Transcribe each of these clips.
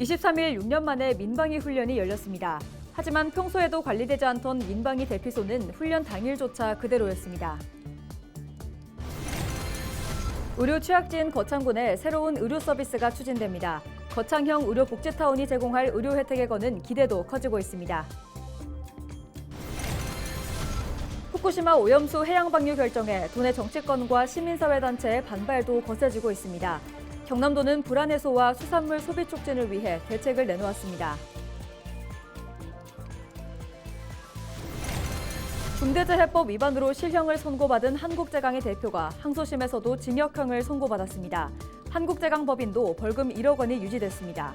23일 6년 만에 민방위 훈련이 열렸습니다. 하지만 평소에도 관리되지 않던 민방위 대피소는 훈련 당일조차 그대로였습니다. 의료 취약진 거창군에 새로운 의료 서비스가 추진됩니다. 거창형 의료 복지타운이 제공할 의료 혜택에 거는 기대도 커지고 있습니다. 후쿠시마 오염수 해양 방류 결정에 도내 정치권과 시민사회단체의 반발도 거세지고 있습니다. 경남도는 불안 해소와 수산물 소비 촉진을 위해 대책을 내놓았습니다. 중대재해법 위반으로 실형을 선고받은 한국제강의 대표가 항소심에서도 징역형을 선고받았습니다. 한국제강법인도 벌금 1억 원이 유지됐습니다.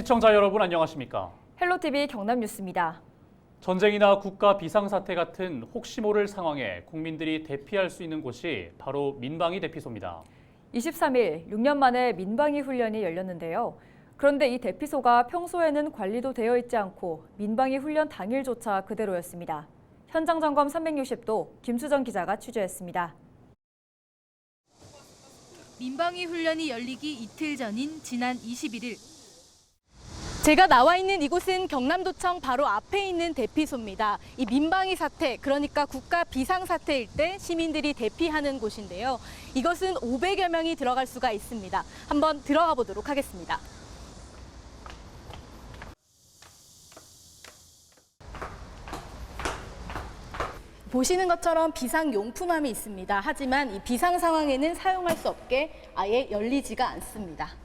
시청자 여러분 안녕하십니까? 헬로티비 경남뉴스입니다. 전쟁이나 국가 비상사태 같은 혹시 모를 상황에 국민들이 대피할 수 있는 곳이 바로 민방위 대피소입니다. 23일 6년 만에 민방위 훈련이 열렸는데요. 그런데 이 대피소가 평소에는 관리도 되어 있지 않고 민방위 훈련 당일조차 그대로였습니다. 현장 점검 360도 김수정 기자가 취재했습니다. 민방위 훈련이 열리기 이틀 전인 지난 21일 제가 나와 있는 이곳은 경남도청 바로 앞에 있는 대피소입니다. 이 민방위 사태, 그러니까 국가 비상사태일 때 시민들이 대피하는 곳인데요. 이것은 500여 명이 들어갈 수가 있습니다. 한번 들어가 보도록 하겠습니다. 보시는 것처럼 비상용품함이 있습니다. 하지만 이 비상 상황에는 사용할 수 없게 아예 열리지가 않습니다.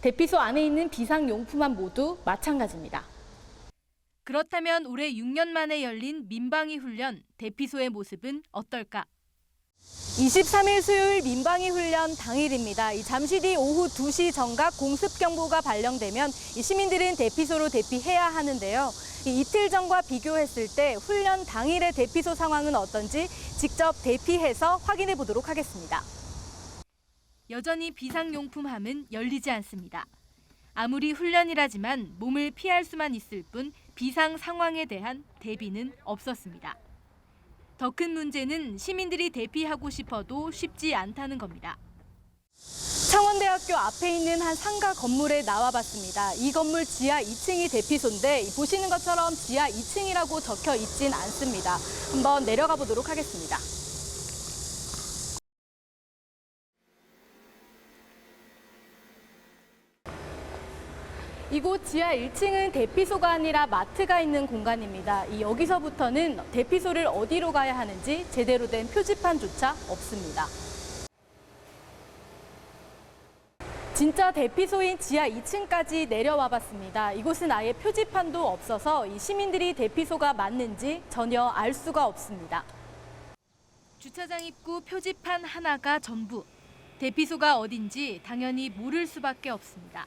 대피소 안에 있는 비상용품함 모두 마찬가지입니다. 그렇다면 올해 6년 만에 열린 민방위 훈련 대피소의 모습은 어떨까? 23일 수요일 민방위 훈련 당일입니다. 이 잠시 뒤 오후 2시 정각 공습 경보가 발령되면 이 시민들은 대피소로 대피해야 하는데요. 이 이틀 전과 비교했을 때 훈련 당일의 대피소 상황은 어떤지 직접 대피해서 확인해 보도록 하겠습니다. 여전히 비상용품함은 열리지 않습니다. 아무리 훈련이라지만 몸을 피할 수만 있을 뿐 비상 상황에 대한 대비는 없었습니다. 더 큰 문제는 시민들이 대피하고 싶어도 쉽지 않다는 겁니다. 창원대학교 앞에 있는 한 상가 건물에 나와봤습니다. 이 건물 지하 2층이 대피소인데 이 보시는 것처럼 지하 2층이라고 적혀 있진 않습니다. 한번 내려가 보도록 하겠습니다. 이곳 지하 1층은 대피소가 아니라 마트가 있는 공간입니다. 이 여기서부터는 대피소를 어디로 가야 하는지 제대로 된 표지판조차 없습니다. 진짜 대피소인 지하 2층까지 내려와 봤습니다. 이곳은 아예 표지판도 없어서 이 시민들이 대피소가 맞는지 전혀 알 수가 없습니다. 주차장 입구 표지판 하나가 전부. 대피소가 어딘지 당연히 모를 수밖에 없습니다.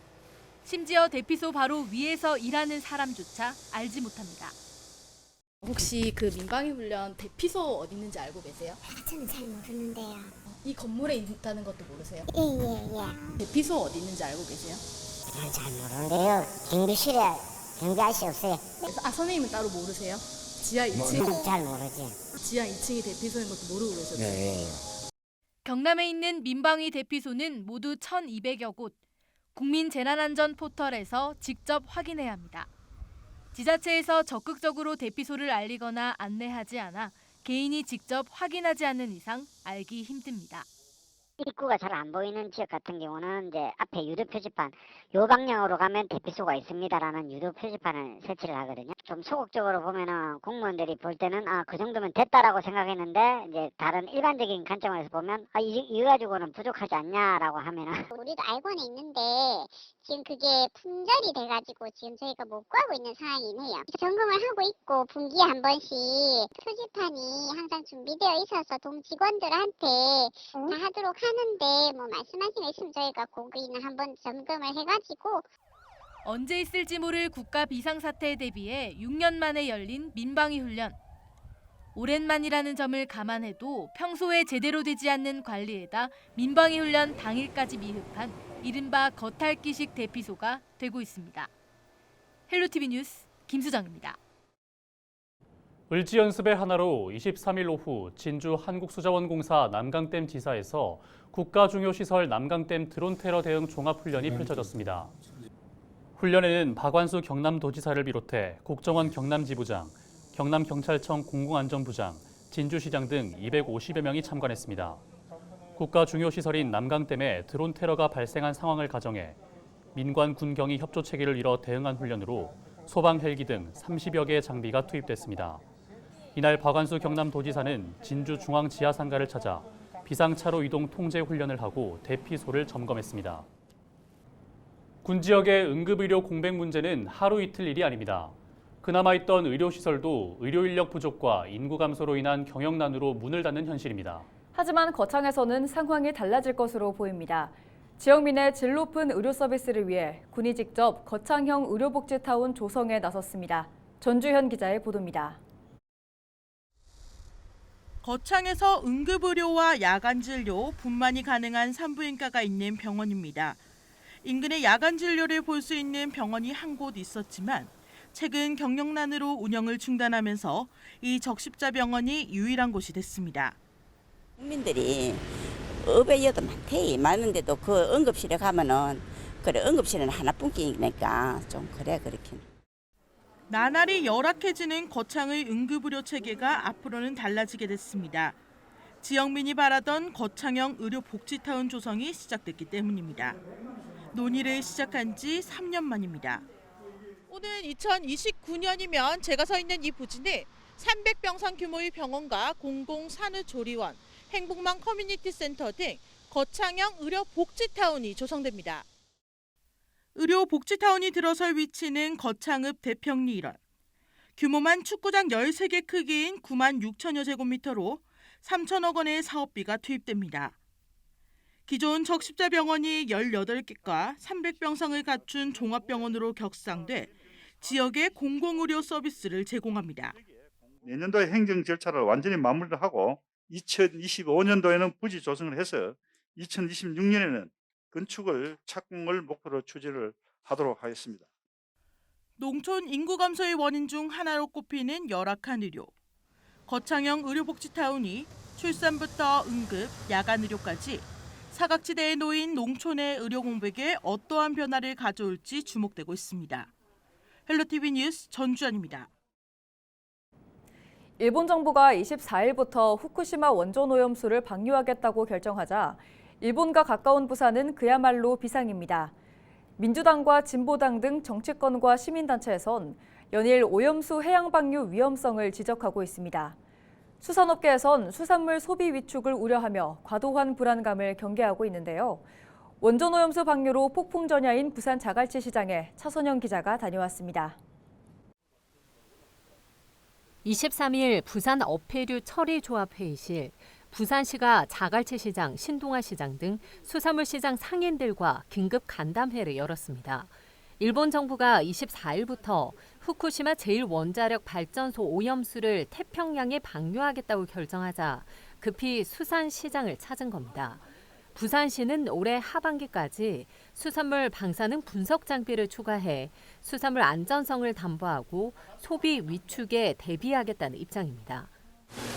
심지어 대피소 바로 위에서 일하는 사람조차 알지 못합니다. 혹시 그 민방위 훈련 대피소 어디 있는지 알고 계세요? 저는 잘 모르는데요. 이 건물에 있다는 것도 모르세요? 예, 예, 예. 대피소 어디 있는지 알고 계세요? 저는 잘 모르는데요. 경비실에 경비 아저씨 없어요. 아 선생님은 따로 모르세요? 지하 2층 저는 잘 모르지. 지하 2층이 대피소인 것도 모르고 그러셨어요? 네. 경남에 있는 민방위 대피소는 모두 1,200여 곳. 국민재난안전 포털에서 직접 확인해야 합니다. 지자체에서 적극적으로 대피소를 알리거나 안내하지 않아 개인이 직접 확인하지 않는 이상 알기 힘듭니다. 입구가 잘 안 보이는 지역 같은 경우는 이제 앞에 유도 표지판, 요 방향으로 가면 대피소가 있습니다라는 유도 표지판을 설치를 하거든요. 좀 소극적으로 보면은 공무원들이 볼 때는 아 그 정도면 됐다라고 생각했는데 이제 다른 일반적인 관점에서 보면 아 이, 이거 가지고는 부족하지 않냐라고 하면은 우리도 알고는 있는데 지금 그게 품절이 돼가지고 지금 저희가 못 구하고 있는 상황이네요. 점검을 하고 있고 분기에 한 번씩 표지판이 항상 준비되어 있어서 동 직원들한테 다 하도록 하는데 뭐 말씀하신 거 있으면 저희가 거기는 한번 점검을 해가지고 언제 있을지 모를 국가 비상사태에 대비해 6년 만에 열린 민방위 훈련. 오랜만이라는 점을 감안해도 평소에 제대로 되지 않는 관리에다 민방위 훈련 당일까지 미흡한 이른바 겉핥기식 대피소가 되고 있습니다. 헬로티비 뉴스 김수정입니다. 을지 연습의 하나로 23일 오후 진주 한국수자원공사 남강댐 지사에서 국가중요시설 남강댐 드론 테러 대응 종합훈련이 펼쳐졌습니다. 훈련에는 박완수 경남도지사를 비롯해 국정원 경남지부장, 경남경찰청 공공안전부장, 진주시장 등 250여 명이 참관했습니다. 국가 중요 시설인 남강댐에 드론 테러가 발생한 상황을 가정해 민관 군경이 협조 체계를 이뤄 대응한 훈련으로 소방 헬기 등 30여 개의 장비가 투입됐습니다. 이날 박완수 경남도지사는 진주 중앙 지하 상가를 찾아 비상차로 이동 통제 훈련을 하고 대피소를 점검했습니다. 군 지역의 응급의료 공백 문제는 하루 이틀 일이 아닙니다. 그나마 있던 의료시설도 의료 인력 부족과 인구 감소로 인한 경영난으로 문을 닫는 현실입니다. 하지만 거창에서는 상황이 달라질 것으로 보입니다. 지역민의 질 높은 의료 서비스를 위해 군이 직접 거창형 의료복지타운 조성에 나섰습니다. 전주현 기자의 보도입니다. 거창에서 응급의료와 야간진료, 분만이 가능한 산부인과가 있는 병원입니다. 인근에 야간진료를 볼 수 있는 병원이 한 곳 있었지만 최근 경영난으로 운영을 중단하면서 이 적십자 병원이 유일한 곳이 됐습니다. 국민들이 업에여도 많대 많은데도 그 응급실에 가면은 그래 응급실은 하나뿐이니까 좀 그래 그렇긴. 나날이 열악해지는 거창의 응급의료 체계가 앞으로는 달라지게 됐습니다. 지역민이 바라던 거창형 의료 복지타운 조성이 시작됐기 때문입니다. 논의를 시작한 지 3년 만입니다. 오는 2029년이면 제가 서 있는 이 부지는 300병상 규모의 병원과 공공산후조리원, 행복망 커뮤니티 센터 등 거창형 의료 복지타운이 조성됩니다. 의료 복지타운이 들어설 위치는 거창읍 대평리 일원. 규모만 축구장 13개 크기인 9만 6천여 제곱미터로 3천억 원의 사업비가 투입됩니다. 기존 적십자 병원이 18개과 300병상을 갖춘 종합병원으로 격상돼 지역의 공공의료 서비스를 제공합니다. 내년도에 행정 절차를 완전히 마무리를 하고 2025년도에는 부지 조성을 해서 2026년에는 건축을 착공을 목표로 추진을 하도록 하겠습니다. 농촌 인구 감소의 원인 중 하나로 꼽히는 열악한 의료. 거창형 의료복지타운이 출산부터 응급, 야간 의료까지 사각지대에 놓인 농촌의 의료 공백에 어떠한 변화를 가져올지 주목되고 있습니다. 헬로티비 뉴스 전주현입니다. 일본 정부가 24일부터 후쿠시마 원전 오염수를 방류하겠다고 결정하자 일본과 가까운 부산은 그야말로 비상입니다. 민주당과 진보당 등 정치권과 시민단체에선 연일 오염수 해양 방류 위험성을 지적하고 있습니다. 수산업계에선 수산물 소비 위축을 우려하며 과도한 불안감을 경계하고 있는데요. 원전 오염수 방류로 폭풍 전야인 부산 자갈치 시장에 차선영 기자가 다녀왔습니다. 23일 부산 어패류 처리조합 회의실, 부산시가 자갈치 시장, 신동아 시장 등 수산물 시장 상인들과 긴급 간담회를 열었습니다. 일본 정부가 24일부터 후쿠시마 제1원자력 발전소 오염수를 태평양에 방류하겠다고 결정하자 급히 수산 시장을 찾은 겁니다. 부산시는 올해 하반기까지 수산물 방사능 분석 장비를 추가해 수산물 안전성을 담보하고 소비 위축에 대비하겠다는 입장입니다.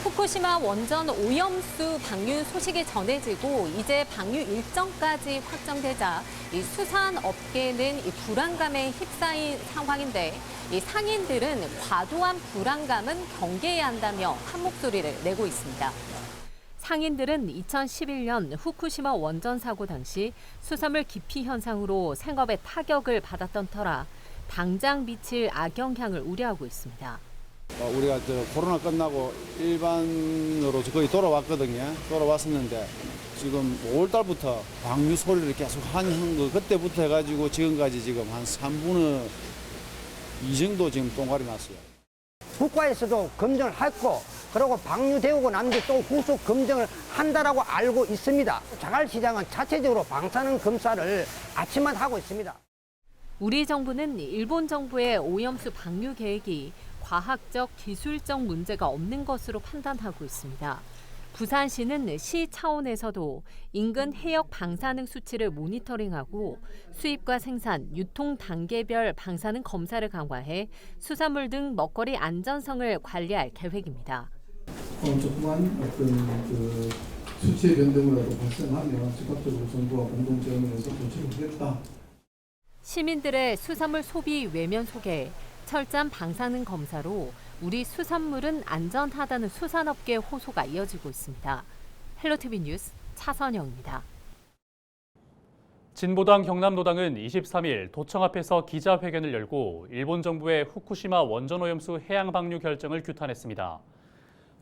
후쿠시마 원전 오염수 방류 소식이 전해지고 이제 방류 일정까지 확정되자 이 수산 업계는 이 불안감에 휩싸인 상황인데 이 상인들은 과도한 불안감은 경계해야 한다며 한 목소리를 내고 있습니다. 상인들은 2011년 후쿠시마 원전 사고 당시 수산물 기피 현상으로 생업에 타격을 받았던 터라 당장 미칠 악영향을 우려하고 있습니다. 어, 우리가 저 코로나 끝나고 일반으로 거의 돌아왔거든요. 돌아왔었는데 지금 5월 달부터 방류 소리를 계속 하는 거 그때부터 해가지고 지금까지 지금 한 3분의 2 정도 지금 똥갈이 났어요. 국가에서도 검증을 했고 그리고 방류되고 난 뒤 또 후속 검증을 한다라고 알고 있습니다. 자갈시장은 자체적으로 방사능 검사를 아침마다 하고 있습니다. 우리 정부는 일본 정부의 오염수 방류 계획이 과학적, 기술적 문제가 없는 것으로 판단하고 있습니다. 부산시는 시 차원에서도 인근 해역 방사능 수치를 모니터링하고 수입과 생산, 유통 단계별 방사능 검사를 강화해 수산물 등 먹거리 안전성을 관리할 계획입니다. 어, 조그만 어떤 그 수치의 변동이라도 발생하면 즉각적으로 정부와 공동 제안해서 조치를 하겠다. 시민들의 수산물 소비 외면 속에 철저한 방사능 검사로 우리 수산물은 안전하다는 수산업계 호소가 이어지고 있습니다. 헬로티비 뉴스 차선영입니다. 진보당 경남도당은 23일 도청 앞에서 기자회견을 열고 일본 정부의 후쿠시마 원전오염수 해양 방류 결정을 규탄했습니다.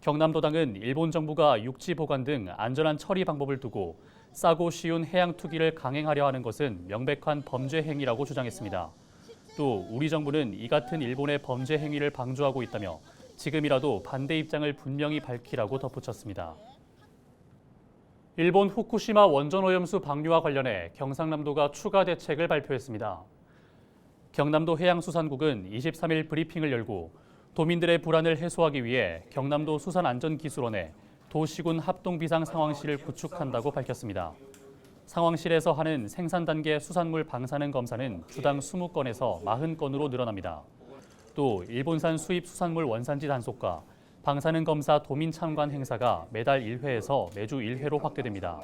경남도당은 일본 정부가 육지 보관 등 안전한 처리 방법을 두고 싸고 쉬운 해양 투기를 강행하려 하는 것은 명백한 범죄 행위라고 주장했습니다. 또 우리 정부는 이 같은 일본의 범죄 행위를 방조하고 있다며 지금이라도 반대 입장을 분명히 밝히라고 덧붙였습니다. 일본 후쿠시마 원전 오염수 방류와 관련해 경상남도가 추가 대책을 발표했습니다. 경남도 해양수산국은 23일 브리핑을 열고 도민들의 불안을 해소하기 위해 경남도 수산안전기술원에 도시군 합동비상 상황실을 구축한다고 밝혔습니다. 상황실에서 하는 생산 단계 수산물 방사능 검사는 주당 20건에서 40건으로 늘어납니다. 또 일본산 수입 수산물 원산지 단속과 방사능 검사 도민 참관 행사가 매달 1회에서 매주 1회로 확대됩니다.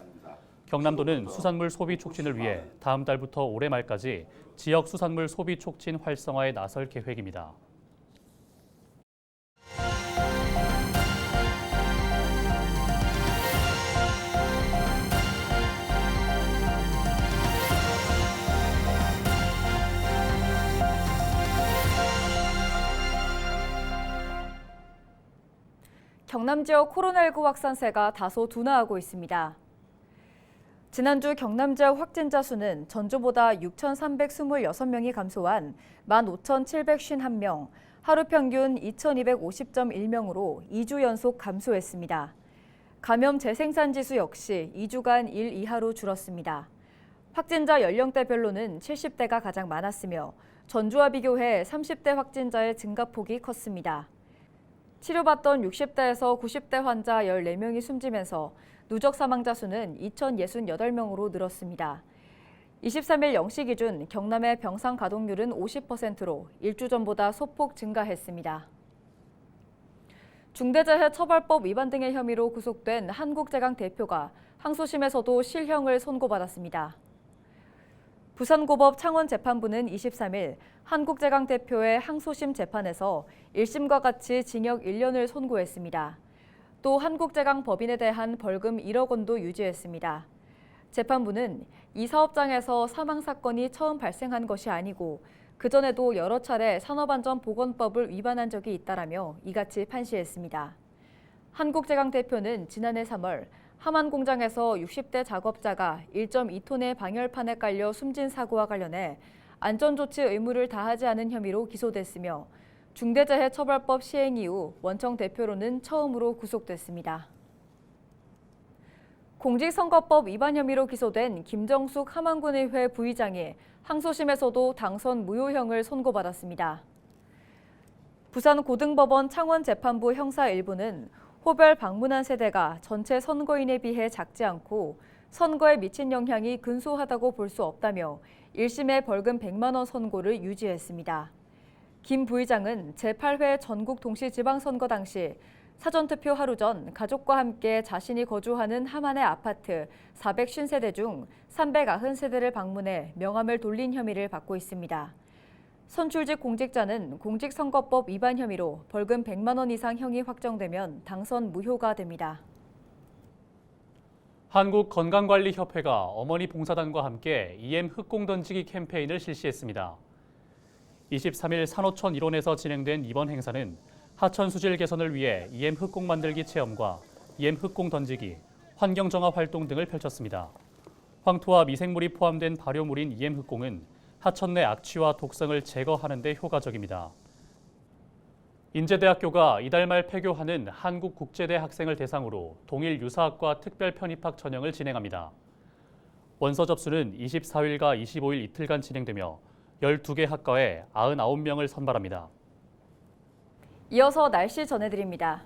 경남도는 수산물 소비 촉진을 위해 다음 달부터 올해 말까지 지역 수산물 소비 촉진 활성화에 나설 계획입니다. 경남 지역 코로나19 확산세가 다소 둔화하고 있습니다. 지난주 경남 지역 확진자 수는 전주보다 6,326명이 감소한 15,751명, 하루 평균 2,250.1명으로 2주 연속 감소했습니다. 감염 재생산 지수 역시 2주간 1 이하로 줄었습니다. 확진자 연령대별로는 70대가 가장 많았으며 전주와 비교해 30대 확진자의 증가폭이 컸습니다. 치료받던 60대에서 90대 환자 14명이 숨지면서 누적 사망자 수는 2,068명으로 늘었습니다. 23일 0시 기준 경남의 병상 가동률은 50%로 일주 전보다 소폭 증가했습니다. 중대재해처벌법 위반 등의 혐의로 구속된 한국제강 대표가 항소심에서도 실형을 선고받았습니다. 부산고법 창원재판부는 23일 한국제강 대표의 항소심 재판에서 1심과 같이 징역 1년을 선고했습니다. 또 한국제강 법인에 대한 벌금 1억 원도 유지했습니다. 재판부는 이 사업장에서 사망 사건이 처음 발생한 것이 아니고 그전에도 여러 차례 산업안전보건법을 위반한 적이 있다라며 이같이 판시했습니다. 한국제강 대표는 지난해 3월 하만 공장에서 60대 작업자가 1.2톤의 방열판에 깔려 숨진 사고와 관련해 안전조치 의무를 다하지 않은 혐의로 기소됐으며 중대재해처벌법 시행 이후 원청 대표로는 처음으로 구속됐습니다. 공직선거법 위반 혐의로 기소된 김정숙 함안군의회 부의장이 항소심에서도 당선 무효형을 선고받았습니다. 부산고등법원 창원재판부 형사 1부는 호별 방문한 세대가 전체 선거인에 비해 작지 않고 선거에 미친 영향이 근소하다고 볼 수 없다며 1심의 벌금 100만 원 선고를 유지했습니다. 김 부의장은 제8회 전국 동시 지방선거 당시 사전투표 하루 전 가족과 함께 자신이 거주하는 함안의 아파트 450세대 중 390세대를 방문해 명함을 돌린 혐의를 받고 있습니다. 선출직 공직자는 공직선거법 위반 혐의로 벌금 100만 원 이상 형이 확정되면 당선 무효가 됩니다. 한국건강관리협회가 어머니 봉사단과 함께 EM 흑공 던지기 캠페인을 실시했습니다. 23일 산호천 일원에서 진행된 이번 행사는 하천 수질 개선을 위해 EM 흑공 만들기 체험과 EM 흑공 던지기, 환경 정화 활동 등을 펼쳤습니다. 황토와 미생물이 포함된 발효물인 EM 흑공은 하천 내 악취와 독성을 제거하는 데 효과적입니다. 인제대학교가 이달 말 폐교하는 한국국제대 학생을 대상으로 동일 유사학과 특별 편입학 전형을 진행합니다. 원서 접수는 24일과 25일 이틀간 진행되며 12개 학과에 99명을 선발합니다. 이어서 날씨 전해드립니다.